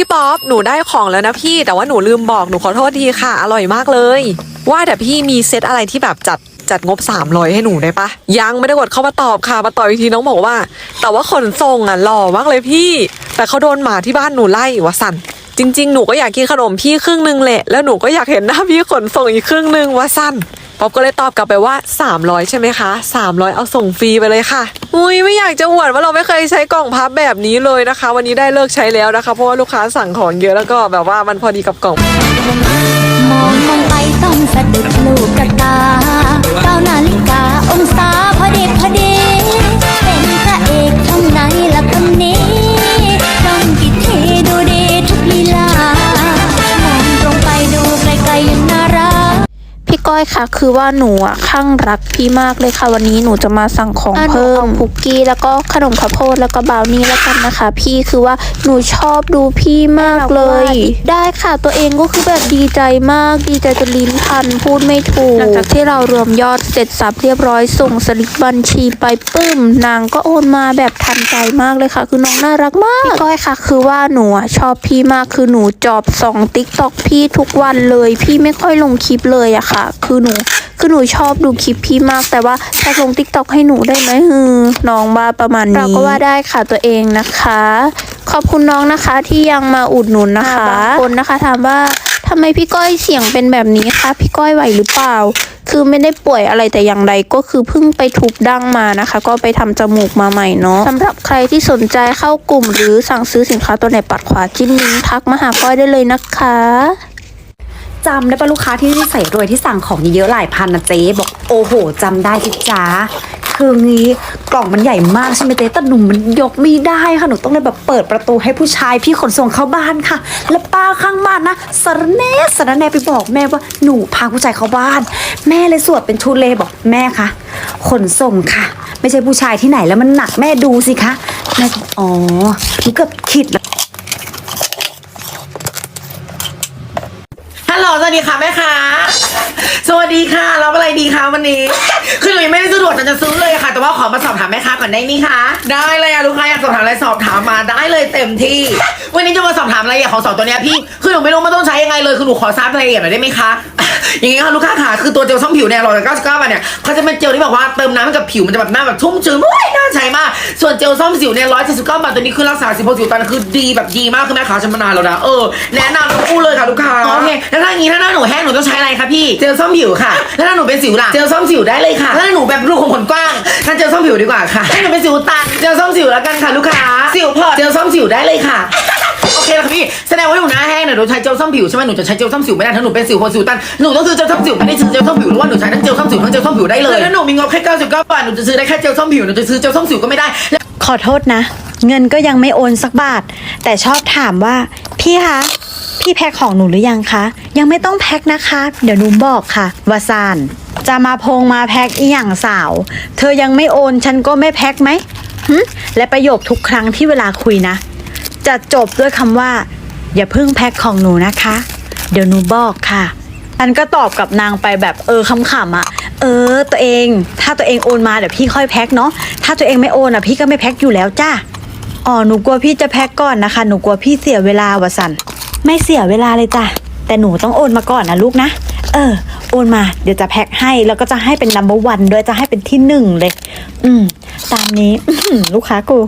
พี่ป๊อปหนูได้ของแล้วนะพี่ แต่ว่าหนูลืมบอกหนูขอโทษทีค่ะ อร่อยมากเลย ว่าแต่พี่มีเซตอะไรที่แบบจัดจัดงบ300ให้หนูได้ปะยังไม่ได้กดเข้ามาตอบค่ะมาตอบอีกทีน้องบอกว่า แต่ว่าขนส่งอะหล่อมากเลยพี่ แต่เขาโดนหมาที่บ้านหนูไล่วะสันจริง ๆ หนูก็อยากกินขนมพี่ครึ่งนึงแหละ แล้วหนูก็อยากเห็นหน้าพี่ขนส่งอีกครึ่งนึงวะสันป๊อปก็เลยตอบกลับไปว่า 300 ใช่ไหมคะ 300 เอาส่งฟรีไปเลยค่ะ อุ้ยไม่อยากจะอวดว่าเราไม่เคยใช้กล่องพับแบบนี้เลยนะคะ วันนี้ได้เลิกใช้แล้วนะคะ เพราะว่าลูกค้าสั่งของเยอะแล้วก็แบบว่ามันพอดีกับกล่อง มองมองไปต้องสะดุดลูกกระตาเก้านาฬิกาองศาพอดีพอดี เป็นพระเอก อยคะคือว่าหนูอะข้างรักพี่มากเลยค่ะ วันนี้หนูจะมาสั่งของเพิ่มคุกกี้แล้วก็ขนมข้าวโพดแล้วก็บราวนี่แล้วกันนะคะ พี่คือว่าหนูชอบดูพี่มากเลย ได้ค่ะตัวเองก็คือแบบดีใจมากดีใจจนลิ้นพันพูดไม่ถูกหลังจากที่เรารวมยอดเสร็จสับเรียบร้อยส่งสลิปบัญชีไปปึ้ม นางก็โอนมาแบบทันใจมากเลยค่ะ คือน้องน่ารักมากพี่ก้อยค่ะ คือว่าหนูอะชอบพี่มากคือหนูจอบส่องติ๊กตอกพี่ทุกวันเลย พี่ไม่ค่อยลงคลิปเลยอะค่ะคือหนู คือหนูชอบดูคลิปพี่มาก แต่ว่าจะลงติ๊กต็อกให้หนูได้ไหมฮือน้องว่าประมาณนี้เราก็ว่าได้ค่ะตัวเองนะคะ ขอบคุณน้องนะคะที่ยังมาอุดหนุนนะคะบางคนนะคะถามว่าทำไมพี่ก้อยเสียงเป็นแบบนี้คะพี่ก้อยไหวหรือเปล่า คือไม่ได้ป่วยอะไรแต่อย่างใดก็คือเพิ่งไปทุบดั้งมานะคะ ก็ไปทำจมูกมาใหม่เนาะสำหรับใครที่สนใจเข้ากลุ่มหรือสั่งซื้อสินค้าตัวไหนปัดขวาจิ้มลิงก์ทักมาหาก้อยได้เลยนะคะ จำได้ปะลูกค้าที่ใส่รวยที่สั่งของเยอะๆหลายพันนะเจ๊บอกโอ้โหจำได้จิจ้าคืองี้กล่องมันใหญ่มากใช่ไหมเจ๊แต่หนูมันยกไม่ได้ค่ะหนูต้องเลยแบบเปิดประตูให้ผู้ชายพี่ขนส่งเข้าบ้านค่ะ แล้วป้าข้างบ้านนะสารแน่สารแน่ไปบอกแม่ว่าหนูพาผู้ชายเข้าบ้าน แม่เลยสวดเป็นชุดเลยบอกแม่คะขนส่งค่ะ ไม่ใช่ผู้ชายที่ไหนแล้วมันหนักแม่ดูสิคะแม่อกอ๋อหนูเกือบคิดแล้ว ฮัลโหล ส วัสดีค่ะแม่ค้าสวัสดีค่ะรับอะไรดีคะวันนี้คือหนูยังไม่ได้สะดวกจะซื้อเลยค่ะ แต่ว่าขอมาสอบถามแม่ค้าก่อนได้ไหมคะได้เลยอะลูกค้าอยากสอบถามอะไรสอบถามมาได้เลยเต็มที่ วันนี้จะมาสอบถามรายละเอียดของสองตัวเนี้ยพี่คือหนูไม่รู้มันต้องใช้ยังไงเลยคือหนูขอทราบรายละเอียดหน่อยได้ไหมคะ อย่างงี้ค่ะลูกค้าค่ะคือตัวเจลซ่อมผิวเนี่ยร้อยเก้าสิบเก้าบาทเนี่ยเขาจะเป็นเจลที่แบบว่าเติมน้ำให้กับผิวมันจะแบบหน้าแบบชุ่มชื้นโอ้ยน่าใช้มาก ส่วนเจลซ่อมสิวเนี่ยร้อยเจ็ดสิบเก้าบาทตัวนี้คือรักษาสิวพอสิวตันคือดีแบบดีมากคือแม่ค้าฉันมานานแล้วนะเออแนะนำทั้งคู่เลยค่ะลูกค้าโอเคแล้วถ้าอย่างงี้ถ้าหน้าหนูแห้งหนูต้องใช้อะไรคะพี่เจลซ่อมผิวค่ะแล้วถ้าหนูเป็นสิวล่ะเจลซ่อมสิวได้เลยค่ะถ้าหนูแบบรูขุมขนกว้างถ้าเจลซ่อมผิวดีกว่าค่ะถ้าหนูเป็นสิวตันเจลซ่อมสิวแล้วกันค่ะลูกค้าสิวพอดเจลซ่อมสิวได้เลยค่ะโอ เคแล้วค่ะพี่แสดงว่าหนูหน้าแห้งเนี่ยหนูใช้เจลซ่อมผิวใช่ไหมหนูจะใช้เจลซ่อมสิวไม่ได้ถ้าหนูเป็นสิวคนสิวตันหนูต้องซื้อเจลซ่อมสิวไม่ได้ซื้อเจลซ่อมผิวหรือว่าหนูใช้ทั้งเจลซ่อมสิวทั้งเจลซ่อมผิวได้เลยแล้วถ้าหนูมีงบแค่99บาทหนูจะซื้อได้แค่เจลซ่อมผิวหนูจะซื้อเจลซ่อมสิวก็ไม่ได้ ขอโทษนะ เงินก็ยังไม่โอนสักบาท แต่ชอบถามว่า พี่คะ พี่แพ็คของหนูหรือยังคะ ยังไม่ต้องแพ็คนะคะ เดี๋ยวหนูบอกค่ะวาซานจะมาพงมาแพ็คอีหยังสาว เธอยังไม่โอนฉันก็ไม่แพ็คไหมหึและประโยคทุกครั้งที่เวลาคุยนะ จะจบด้วยคำว่า อย่าเพิ่งแพ็คของหนูนะคะ เดี๋ยวหนูบอกค่ะฉันก็ตอบกับนางไปแบบเออคำๆอะ เออ ตัวเองถ้าตัวเองโอนมาเดี๋ยวพี่ค่อยแพ็คเนาะถ้าตัวเองไม่โอนอะพี่ก็ไม่แพ็คอยู่แล้วจ้าอ๋อหนูกลัวพี่จะแพ็คก่อนนะคะหนูกลัวพี่เสียเวลาวะสันไม่เสียเวลาเลยจ้ะแต่หนูต้องโอนมาก่อนนะลูกนะเออ โอนมาเดี๋ยวจะแพ็คให้แล้วก็จะให้เป็น number one ด้วยจะให้เป็นที่หนึ่งเลย อืม ตามนี้ลูกค้ากู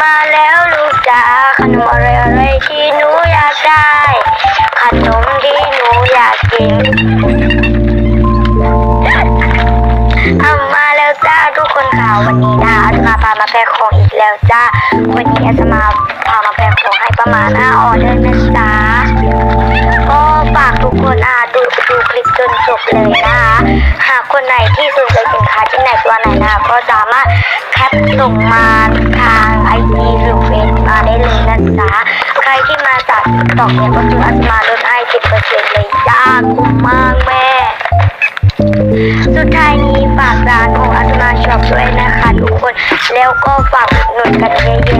มาแล้วลูกจ๋าขนมอะไรอะไรที่หนูอยากได้ ขนมที่หนูอยากกินเอามาแล้วจ้าทุกคนค่ะวันนี้นะอาจะมาพามาแพ็คของอีกแล้วจ้าวันนี้อาจะมาพามาแพ็คของให้ประมาณห้าออเดอร์นะจ๊ะก็ฝากทุกคนอะดูดูคลิปจนจบเลยนะคะ คนไหนที่สนใจสินค้าที่ไหนตัวไหนนะคะก็สามารถแคปส่งมาทางไอจีหรือเฟซมาได้เลยนะจ๊ะใครที่มาจากตอกเนี่ยก็คืออาจมาลดให้สิบเปอร์เซ็นต์เลยจ้าคุ้มมากแม่ สุดท้ายนี้ฝากร้านของอาตมาช็อปด้วยนะคะทุกคนแล้วก็ฝากอุดหนุนกันเยอะ